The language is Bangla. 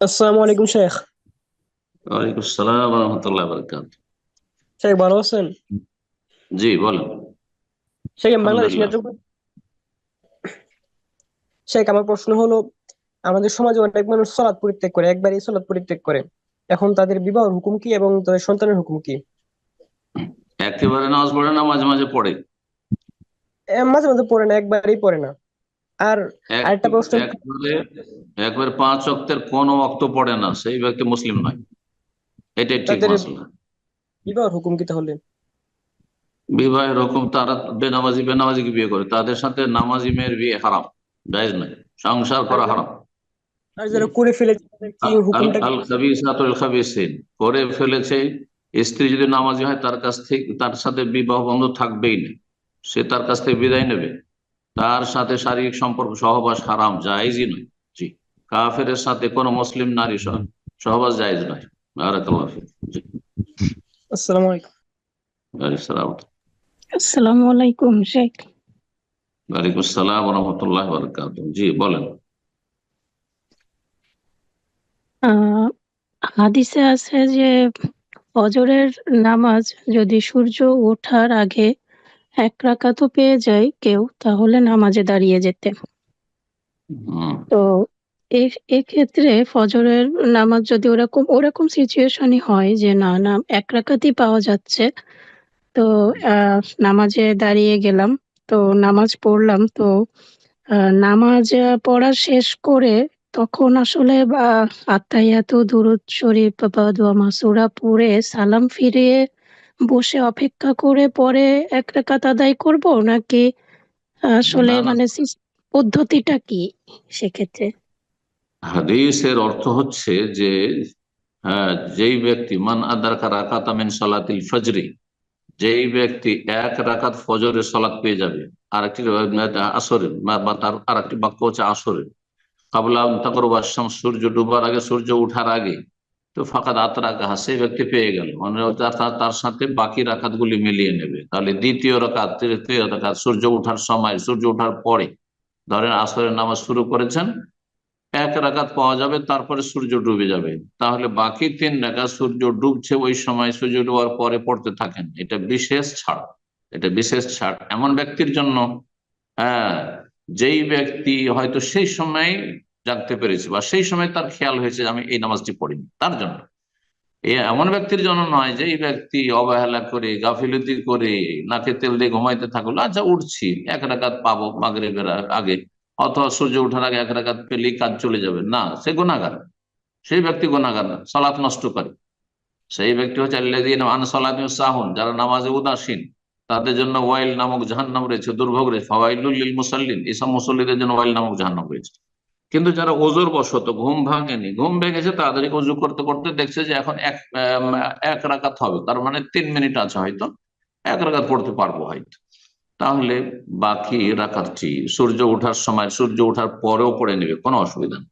আসসালামু আলাইকুম শেখ। ওয়ালাইকুম আসসালাম রহমতুল্লাহ বরকাত শেখ ভালো আছেন? জি বলেন। শেখ বাংলাদেশ। শেখ আমার প্রশ্ন হলো আমাদের সমাজে অনেক মানুষ সালাত পরিত্যাগ করে একবারই সালাত পরিত্যাগ করে। এখন তাদের বিবাহের হুকুম কি এবং তাদের সন্তানের হুকুম কি? একেবারে নামাজ পড়ে না মাঝে মাঝে পড়ে। মাঝে মাঝে পড়ে না একবারই পড়ে না। আর আরেকটা প্রশ্ন একবারে পাঁচ অক্তের কোন অক্ত পড়ে না সেই ব্যক্তি মুসলিম নয়। এটাই ঠিক মাসলা। বিবাহের হুকুম কি তাহলে? বিবাহের রকম তারা বেনামাজি বেনামাজিকে বিয়ে করে। তাদের সাথে নামাজি মেয়ের বিয়ে হারাম জায়েজ নয়। সংসার করা হারাম। আর যারা করে ফেলেছে কি হুকুমটা আল খাবিসাতুল খাবিসিন। করে ফেলেছে স্ত্রী যদি নামাজি হয় তার কাছ থেকে তার সাথে বিবাহ বন্ধ থাকবেই না। সে তার কাছ থেকে বিদায় নেবে। তার সাথে শারীরিক সম্পর্ক সহবাস হারাম জায়েজই নয়। জি। কাফের সাথে কোনো মুসলিম নারী সহবাস জায়েজ নয়। বারাকাল্লাহ ফিক। জি। আসসালামু আলাইকুম। আসসালাম আসসালামু আলাইকুম শেখ। ওয়ালাইকুম আসসালাম রহমতুল্লাহ বরকাত জি বলেন। আহ হাদিসে আছে যে ফজরের নামাজ যদি সূর্য ওঠার আগে এক রাকাতও পেয়ে যায় কেউ তাহলে নামাজে দাঁড়িয়ে যেতে। তো এক্ষেত্রে ফজরের নামাজ যদি ওরকম ওরকম সিচুয়েশনই হয় যে না না এক রাকাতই পাওয়া যাচ্ছে তো আহ, নামাজে দাঁড়িয়ে গেলাম তো নামাজ পড়লাম তো নামাজ পড়া শেষ করে তখন আসলে আহ, আত্তাহিয়াতু দুরূদ শরীফ বা দোয়া মাসুরা পড়ে সালাম ফিরিয়ে বসে অপেক্ষা করে পরে এক রাকাত আদায় করব নাকি আসলে। মানে পদ্ধতিটা কি সেক্ষেত্রে হাদিসের অর্থ হচ্ছে যে হ্যাঁ, যেই ব্যক্তি মান আদারকা রাকাতা মিন সালাতিল ফজরি যেই ব্যক্তি এক রাকাত ফজরের সালাত পেয়ে যাবে আর একটি আসরের বা- তার আর একটি বাক্য হচ্ছে আসরের কাবলা তাকরবাসাম সূর্য ডুবার আগে সূর্য উঠার আগে তো ফাঁকা দাঁত রাখা সেই ব্যক্তি পেয়ে গেল। মানে তার সাথে বাকি রাকাত গুলি মিলিয়ে নেবে। তাহলে দ্বিতীয় রাকাত, তৃতীয় রাকাত, সূর্য ওঠার সময়, সূর্য ওঠার পরে, ধরেন আসরের নামাজ শুরু করেছেন, এক রাকাত পাওয়া যাবে, তারপরে সূর্য ডুবে যাবে। তাহলে বাকি তিন রাকাত সূর্য ডুবছে ওই সময়, সূর্য ডুবার পরে পড়তে থাকেন। এটা বিশেষ ছাড়। এটা বিশেষ ছাড়। এমন ব্যক্তির জন্য হ্যাঁ যেই ব্যক্তি হয়তো সেই সময় জানতে পেরেছে বা সেই সময় তার খেয়াল হয়েছে আমি এই নামাজটি পড়িনি। তার জন্য। এ এমন ব্যক্তির জন্য নয় যে এই ব্যক্তি অবহেলা করে, গাফিলতি করে, নাকে তেল দিয়ে ঘুমাইতে থাকল আচ্ছা উঠছি, এক রাকাত পাবো মাগরিবের আগে অথবা সূর্য ওঠার আগে এক রাকাত পেলেই কাজ চলে যাবে। না, সে গুণাগার সেই ব্যক্তি গুণাগার না, সালাত নষ্ট করে। সেই ব্যক্তি হচ্ছে সাহুন, যারা নামাজে উদাসীন। তাদের জন্য ওয়াইল নামক জাহান্নাম রয়েছে, দুর্ভোগ রয়েছে। ফাওয়াইলুল লিল মুসাল্লিন, এসব মুসল্লিদের জন্য ওয়াইল নামক জাহান্নাম রয়েছে। কিন্তু যারা ওজোর বশত ঘুম ভাঙেনি, ঘুম ভেঙেছে তাদের উজু করতে করতে দেখছে যে এখন এক এক রাকাত হবে। তার মানে তিন মিনিট আছে হয়তো, এক রাকাত পড়তে পারব হয়তো। তাহলে বাকি রাকাতটি সূর্য ওঠার সময়, সূর্য ওঠার পরেও পড়ে নেবে, কোনো অসুবিধা নেই।